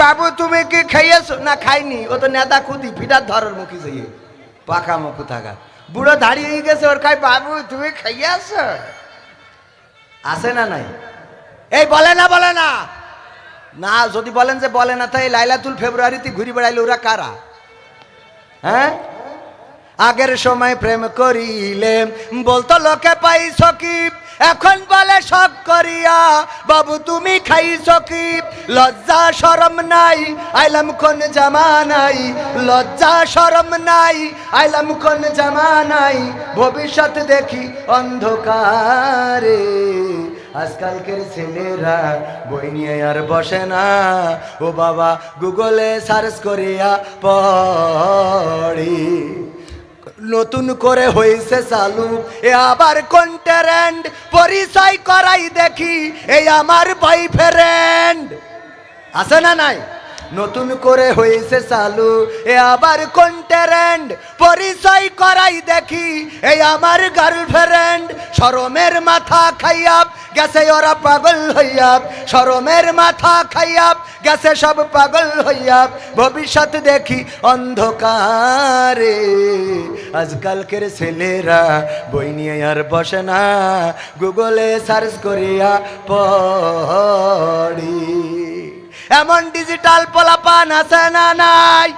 বাবু, তুমি কি খাইয়েছো? না, খাইনি। ও তো নেতা খুদি ফিটার ধরার মুখী যাইয়ে পাকা মুখ থাকা। বুড়ো দাঁড়িয়ে গেছে, ওর খাই বাবু, তুমি খাইয়াছ? আছে না নাই? এই, বলে না বলে না। না, যদি বলেন যে বলে না, তাই লাইলাতুল ফেব্রুয়ারিতে ঘুরি বেড়াইলে ওরা কারা? হ্যাঁ? আগের সময় প্রেম করিলে, বলতো, লোকে পাই সকিব এখন বলে সব করিয়া, বাবু, তুমি খাই সকিব লজ্জা, শরম নাই, আইলাম কোন জামা নাই। লজ্জা, শরম নাই, আইলাম কোন জামা নাই। ভবিষ্যৎ দেখি অন্ধকারে। আজকালকের ছেলেরা বই নিয়ে আর বসে না। ও বাবা, গুগলে সার্চ করিয়া পড়ি। নতুন করে হয়েছে চালু। এ আবার কোন ট্যারেন্ড পরিচয় করাই দেখি এই আমার বয়ফ্রেন্ড আছে না নাই? নতুন করে হয়েছে চালু। এ আবার কোন ট্যারেন্ড পরিচয় করাই দেখি এই আমার গার্লফ্রেন্ড শরমের মাথা খাইয়াব, গেছে ওরা পাগল হইয়াব। শরমের মাথা খাইয়াব, গেছে সব পাগল হইয়াব। ভবিষ্যৎ দেখি অন্ধকারে। আজকালকের ছেলেরা বই নিয়ে আর বসে না। গুগলে সার্চ করিয়া পড়ি। এমন ডিজিটাল পোলাপান আছে না নাই?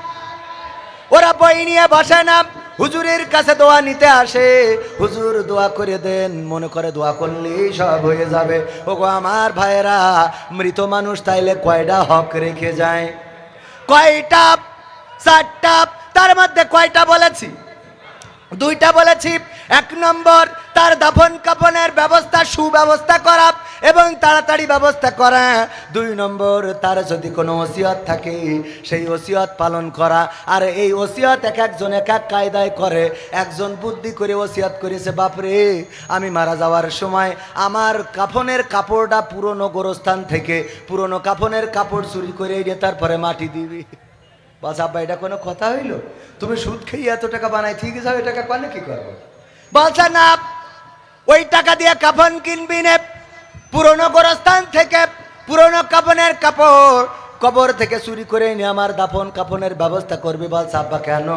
ওরা বই নিয়ে বসে না। হুজুরের কাছে দোয়া নিতে আসে। হুজুর দোয়া করে দেন, মনে করে দোয়া করলেই সব হয়ে যাবে। ওগো আমার ভাইয়েরা, মৃত মানুষ তাইলে কয়টা হক রেখে যায়? কয়টা? চারটা? তার মধ্যে কয়টা বলেছি? দুইটা বলেছি। এক নম্বর, তার দাফন কাফনের ব্যবস্থা, সুব্যবস্থা করা এবং তাড়াতাড়ি ব্যবস্থা করা। দুই নম্বর, তার যদি কোনো ওসিয়ত থাকে, সেই ওসিয়ত পালন করা। আর এই ওসিয়ত এক একজন এক এক কায়দায় করে। একজন বুদ্ধি করে ওসিয়ত করেছে, বাপরে, আমি মারা যাওয়ার সময় আমার কাফনের কাপড়টা পুরনো গোরস্থান থেকে, পুরনো কাফনের কাপড় চুরি করে এনে তারপরে মাটি দিবি। বাস আব্বা, এটা কোনো কথা হইল? তুমি সুদ খেয়ে এত টাকা বানাই ঠিক আছে ওই টাকা পালে কি করব? বলছে, না, ওই টাকা দিয়ে কাফন কিনবি নে। পুরনো গোরস্থান থেকে পুরনো কাফনের কাপড় কবর থেকে চুরি করে এনে আমার দাফন কাফনের ব্যবস্থা করবি বলছে, আব্বা, কেন?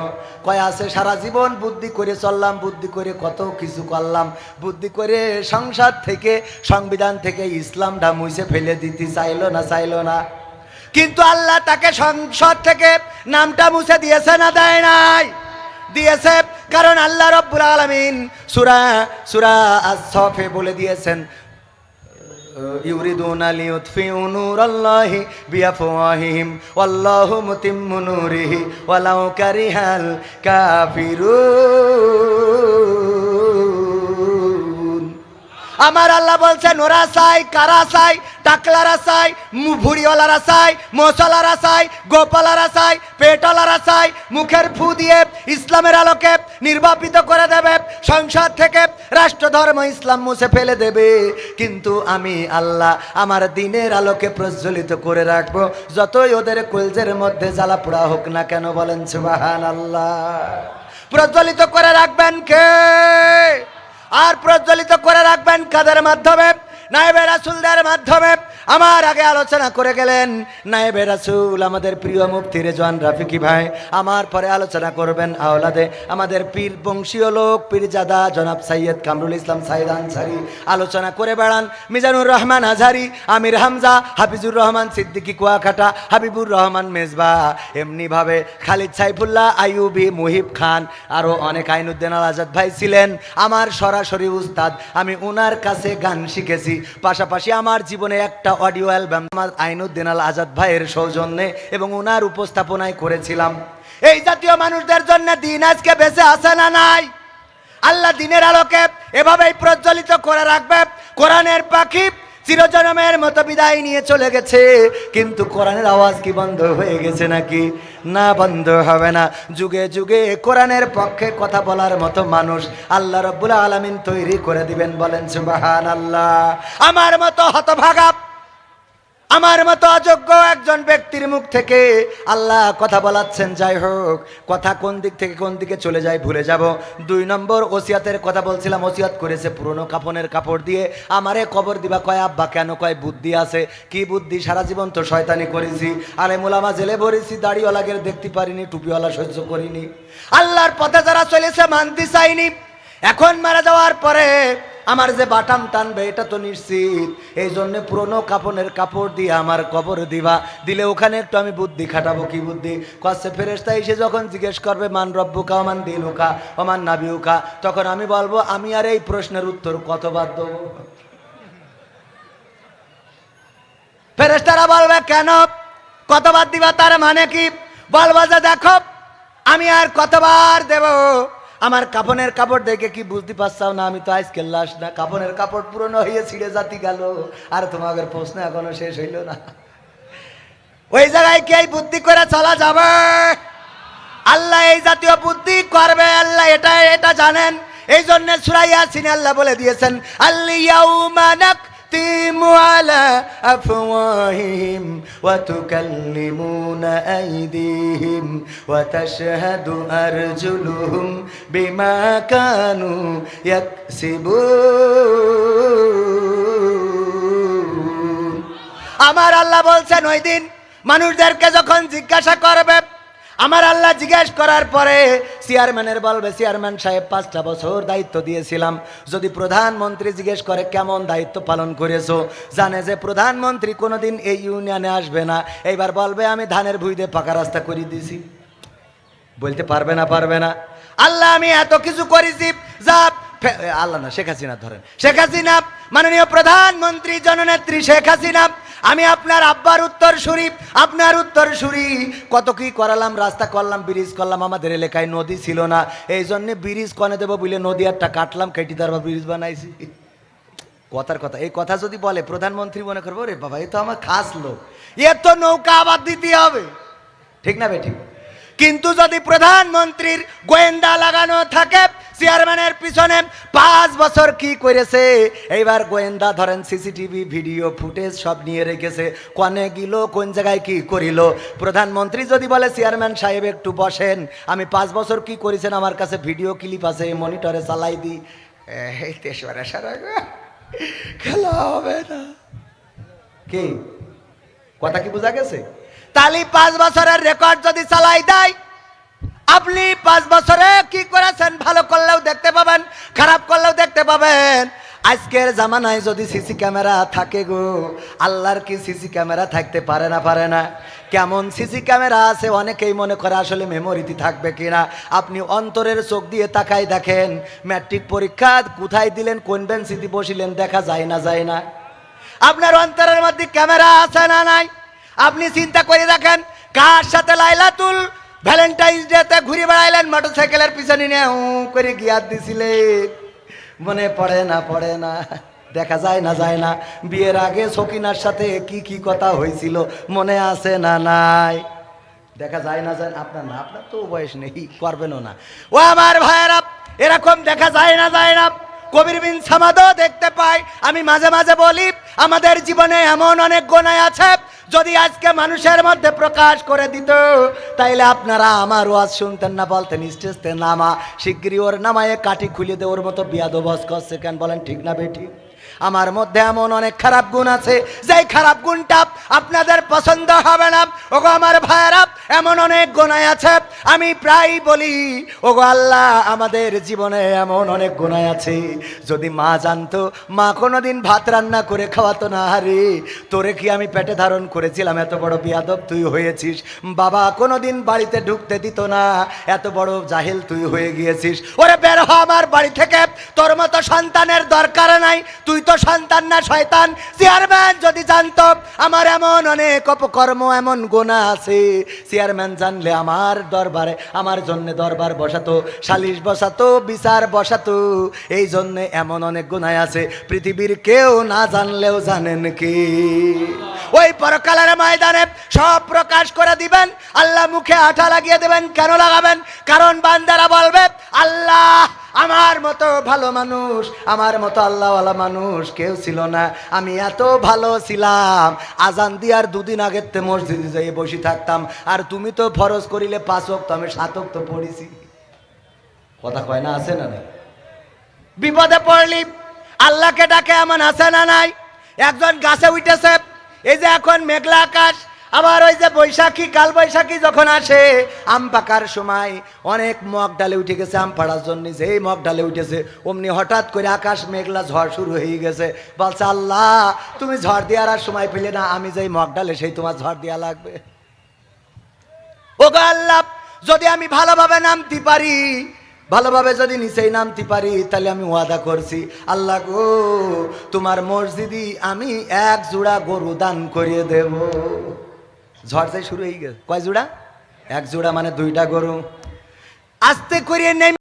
কয়, আছে সারা জীবন বুদ্ধি করে চললাম, বুদ্ধি করে কত কিছু করলাম, বুদ্ধি করে সংসার থেকে, সংবিধান থেকে ইসলামটা মুছে ফেলে দিতে চাইলো না চাইলো না। কিন্তু আল্লাহ তাকে সংসদ থেকে নামটা মুছে দিয়েছে না দেয় নাই? দিয়েছে কারণ আল্লাহ রব্বুল আলমিন সুরা সুরা আসফে বলে দিয়েছেন, ইউরিদুনা লিউতফিউ নূরাল্লাহি বিআফওয়াহিহিম, ওয়াল্লাহু মুতিম্মু নূরিহি, ওয়ালাউ কারিহাল কাফিরুন। আমার আল্লাহ বলছেন, ওরা চাই, কারা চাই? টাকলারা চাই ভুড়িওয়ালারা চাই, মশলারা চাই, গোপালারা চাই পেটলারা চাই, মুখের ফু দিয়ে ইসলামের আলোকে নির্বাপিত করে দেবে, সংসদ থেকে রাষ্ট্রধর্ম ইসলাম মুছে ফেলে দেবে। কিন্তু আমি আল্লাহ আমার দিনের আলোকে প্রজ্বলিত করে রাখব, যতই ওদের কলজের মধ্যে জ্বালা পোড়া হোক না কেন বলেন সুবাহান আল্লাহ প্রজ্বলিত করে রাখবেন কে? আর প্রজ্বলিত রাখবেন কাদের মাধ্যমে? নায়েবে রাসুলদের মাধ্যমে আমার আগে আলোচনা করে গেলেন। নায়েবে রাসুল আমাদের প্রিয় মুফতি রেজওয়ান রাফিকি ভাই, আমার পরে আলোচনা করবেন আওলাদে। আমাদের পীর বংশীয় লোক, পীরজাদা জনাব সৈয়দ কামরুল ইসলাম সাইদ আনসারি আলোচনা করে বেড়ান। মিজানুর রহমান আজহারি, আমির হামজা, হাফিজুর রহমান সিদ্দিকী কুয়াকাটা, হাবিবুর রহমান মেজবা, এমনিভাবে খালিদ সাইফুল্লাহ, আইয়ুবি মুহিব খান আরও অনেক আইনুদ্দিন আল আজাদ ভাই ছিলেন। আমার সরাসরি উস্তাদ, আমি ওনার কাছে গান শিখেছি। পাশাপাশি আমার জীবনে একটা অডিও অ্যালবাম আমার আইনুদ্দিন আল আজাদ ভাইয়ের সৌজন্যে এবং ওনার উপস্থাপনায় করেছিলাম। এই জাতীয় মানুষদের জন্য দিন আজকে বেঁচে আসে না নাই? আল্লাহ দিনের আলোকে এভাবেই প্রজ্বলিত করে রাখবে। কোরআনের পাখি চিরজনমের মতো বিদায় নিয়ে চলে গেছে। কিন্তু কোরআনের আওয়াজ কি বন্ধ হয়ে গেছে নাকি? না, বন্ধ হবে না। যুগে যুগে কোরআনের পক্ষে কথা বলার মতো মানুষ আল্লাহ রব্বুল আলমিন তৈরি করে দিবেন বলেন সুবাহান আল্লাহ আমার মতো হতভাগা আমার মতো অযোগ্য একজন ব্যক্তির মুখ থেকে আল্লাহ কথা বলাচ্ছেন, যাই হোক, কথা কোন দিক থেকে কোন দিকে চলে যায় ভুলে যাব। দুই নম্বর, ওসিয়াতের কথা বলছিলাম, ওসিয়াত করেছে পুরনো কাপনের কাপড় দিয়ে। আমারে কবর দিবা কয়, আব্বা কেন কয়, বুদ্ধি আছে। কি বুদ্ধি? সারা জীবন তো শয়তানি করেছি। আরে মোলামা জেলে ভরেছি দাড়িওয়ালাকে দেখতে পারিনি, টুপিওয়ালা সহ্য করিনি। আল্লাহর পথে যারা চলেছে, মানতে চাইনি। এখন মারা যাওয়ার পরে আমার যে বাটাম টানবে, এটা তো নিশ্চিত। এই জন্য পুরনো কাপনের কাপড় দিয়ে আমার কবর দিবা। দিলে ওখানে একটু আমি বুদ্ধি খাটাবো, কি বুদ্ধি? কষ্টে ফেরেস্তা এসে যখন জিজ্ঞেস করবে, মান রব্বুকা, ওমান দিনুকা, ওমান নাবিউকা? তখন আমি বলব, আমি আর এই প্রশ্নের উত্তর কতবার দেবো? ফেরেস্তারা বলবে, কেন? কতবার দিবা? তার মানে কি? বলব যে দেখো, আমি আর কতবার দেব? আমার কাপনের কাপড় দেখে কি বুঝতে পারছাও না? আমি তো আজকে লাশ না। কাপনের কাপড় পুরনো হয়ে ছিঁড়ে জাতি গেল। আর তোমাদের প্রশ্ন এখনও শেষ হইল না। ওই জায়গায় কে বুদ্ধি করে চলা যাবে? আল্লাহ এই জাতীয় বুদ্ধি করবে। আল্লাহ এটা এটা জানেন। এই জন্য সুরাইয়া সিনে আল্লাহ বলে দিয়েছেন আল্লিয়াউমানাক تختم على أفواههم وتكلمون أيديهم وتشهد أرجلهم بما كانوا يكسبون আমার আল্লাহ বলছেন ওই দিন মানুষদেরকে যখন জিজ্ঞাসা করবে আমার আল্লাহ জিজ্ঞেস করার পরে চেয়ারম্যানের বলবে চেয়ারম্যান সাহেব, পাঁচটা বছর দায়িত্ব দিয়েছিলাম। যদি প্রধানমন্ত্রী জিজ্ঞেস করে, কেমন দায়িত্ব পালন করেছ? জানে যে প্রধানমন্ত্রী কোনোদিন এই ইউনিয়নে আসবে না। এইবার বলবে, আমি ধানের ভুঁইতে পাকা রাস্তা করে দিয়েছি। বলতে পারবে না পারবে না। আল্লাহ, আমি এত কিছু করেছি, যা আল্লাহ না, শেখ হাসিনা ধরেন। শেখ হাসিনা, মাননীয় প্রধানমন্ত্রী জননেত্রী শেখ হাসিনা, আমি আপনার আব্বার উত্তর শরীফ আপনার উত্তর সুরি। কত কি করালাম, রাস্তা করলাম ব্রিজ করলাম, আমাদের এলাকায় নদী ছিল না। এই জন্য ব্রিজ কনে দেবো বলে নদী একটা কাটলাম, কেটি তারপর ব্রিজ বানাইছি। কথার কথা, এই কথা যদি বলে, প্রধানমন্ত্রী মনে করব রে বাবা, এ তো আমার খাস লোক। এ তো নৌকা আবার দিতে হবে। ঠিক না বেঠিক কিন্তু যদি প্রধানমন্ত্রীর গোয়েন্দা লাগানো থাকে, চেয়ারম্যানের পিছনে পাঁচ বছর কি করেছে? এইবার গোয়েন্দা, ধরেন সিসিটিভি, ভিডিও, ফুটেজ সব নিয়ে রেখেছে। কনে গিল, কোন জায়গায় কি করিল? প্রধানমন্ত্রী যদি বলে, চেয়ারম্যান সাহেব, একটু বসেন। আমি পাঁচ বছর কি করেছেন? আমার কাছে ভিডিও ক্লিপ আছে, মনিটরে চালাই দিই সারা খেলা হবে না। কি? কথা কি বোঝা গেছে? তালি পাঁচ বছরের রেকর্ড যদি চালাই দেয়, আপনি পাঁচ বছরে কি করেছেন? ভালো করলেও দেখতে পাবেন, খারাপ করলেও দেখতে পাবেন। আজকের জামানায় যদি সিসি ক্যামেরা থাকে গো, আল্লাহর কি সিসি ক্যামেরা থাকতে পারে না পারে না? কেমন সিসি ক্যামেরা আছে? অনেকেই মনে করে আসলে মেমোরিতে থাকবে কিনা। আপনি অন্তরের চোখ দিয়ে তাকাই দেখেন ম্যাট্রিক পরীক্ষা কোথায় দিলেন, কোন বেঞ্চিতে বসিলেন, দেখা যায় না যায় না। আপনার অন্তরের মধ্যে ক্যামেরা আছে না নাই? আপনি চিন্তা করে দেখেন কার সাথে লাইলাতুল ভ্যালেন্টাইন্স ডেতে ঘুরে বেড়াইলেন? মোটরসাইকেলের পিছনে নিয়ে উ করে গিয়ার দিছিলেন মনে পড়ে না পড়ে না। দেখা যায় না যায় না। বিয়ের আগে সকিনার সাথে কি কি কথা হয়েছিল মনে আছে না নাই? দেখা যায় না, যায় আপনার না, আপনার তো বয়স নেই, করবেনও না। ও আমার ভাইয়েরা, এরকম দেখা যায় না যায় না। কবির বিন সামাদও দেখতে পাই। আমি মাঝে মাঝে বলি, আমাদের জীবনে এমন অনেক গোনায় আছে যদি আজকে মানুষের মধ্যে প্রকাশ করে দিত, তাইলে আপনারা আমার ওয়াজ শুনতেন না, বলতেন স্টেজতে নামা। শিগগিরি ওর নামায় কাঠি খুলে দে, ওর মতো বিয়াদ বস করছে কেন বলেন ঠিক না বেঠি? আমার মধ্যে এমন অনেক খারাপ গুণ আছে, যেই খারাপ গুণটা আপনাদের পছন্দ হবে না, ওগো আমার ভাইয়েরা এমন অনেক গুণায় আছে, আমি প্রায় বলি, ওগো আল্লাহ, আমাদের জীবনে এমন অনেক গুণায় আছে। যদি মা জানতো, মা কোনোদিন ভাত রান্না করে খাওয়াতো না হারে তোরে কি আমি পেটে ধারণ করেছিলাম? এত বড় বিয়াদব তুই হয়েছিস। বাবা কোনোদিন বাড়িতে ঢুকতে দিত না, এত বড় জাহেল তুই হয়ে গিয়েছিস। ওরে বের হ আমার বাড়ি থেকে, তোর মতো সন্তানের দরকার নাই, তুই তো সন্তান না শয়তান। চেয়ারম্যান যদি জানতো, আমার এমন অনেক অপকর্ম, এমন গোনা আছে। চেয়ারম্যান জানলে আমার দরবারে, আমার জন্য দরবার বসাতো, সালিশ বসাতো, বিচার বসাতো। এই জন্য এমন অনেক গুণায় আছে, পৃথিবীর কেউ না জানলেও জানেন কি। ওই পরকালের ময়দানে সব প্রকাশ করে দিবেন, আল্লাহ মুখে আঠা লাগিয়ে দেবেন, কেন লাগাবেন? কারণ বান্দারা বলবে, আল্লাহ আমার মতো ভালো মানুষ, আমার মতো আল্লাহওয়ালা মানুষ কেউ ছিল না। আমি এত ভালো ছিলাম, আজান দিয়ার দুদিন আগের তে মসজিদে যাই বসে থাকতাম। আর তুমি তো ফরজ করিলে পাঁচক তো আমি সাতক তো পড়েছি। কথা কয় না, আছে না নাই? বিপদে পড়লি, আল্লাহকে ডাকে এমন আছে না নাই? একজন গাছে উঠেছে, এই যে এখন মেঘলা আকাশ আবার ওই যে বৈশাখী কাল বৈশাখী যখন আসে, আম পাকার সময় অনেক মগ ডালে উঠে গেছে, আম পাড়ার জন্য যেই মগ ডালে উঠেছে, অমনি হঠাৎ করে আকাশ মেঘলা ঝড় শুরু হয়ে গেছে। বলছে, আল্লাহ, তুমি ঝড় দেওয়ার আর সময় পেলে না, আমি যেই মগ ডালে, সেই তোমার ঝড় দেওয়া লাগবে। ও আল্লাহ, যদি আমি ভালোভাবে নামতে পারি, ভালোভাবে যদি নিচেই নামতে পারি, তাহলে আমি ওয়াদা করছি, আল্লাহ গো, তোমার মসজিদি আমি এক জোড়া গরু দান করিয়ে দেব। ঝড় যাই শুরু হয়ে গেছে। কয় জোড়া? এক জোড়া মানে দুইটা গরু। আস্তে করিয়ে নেমে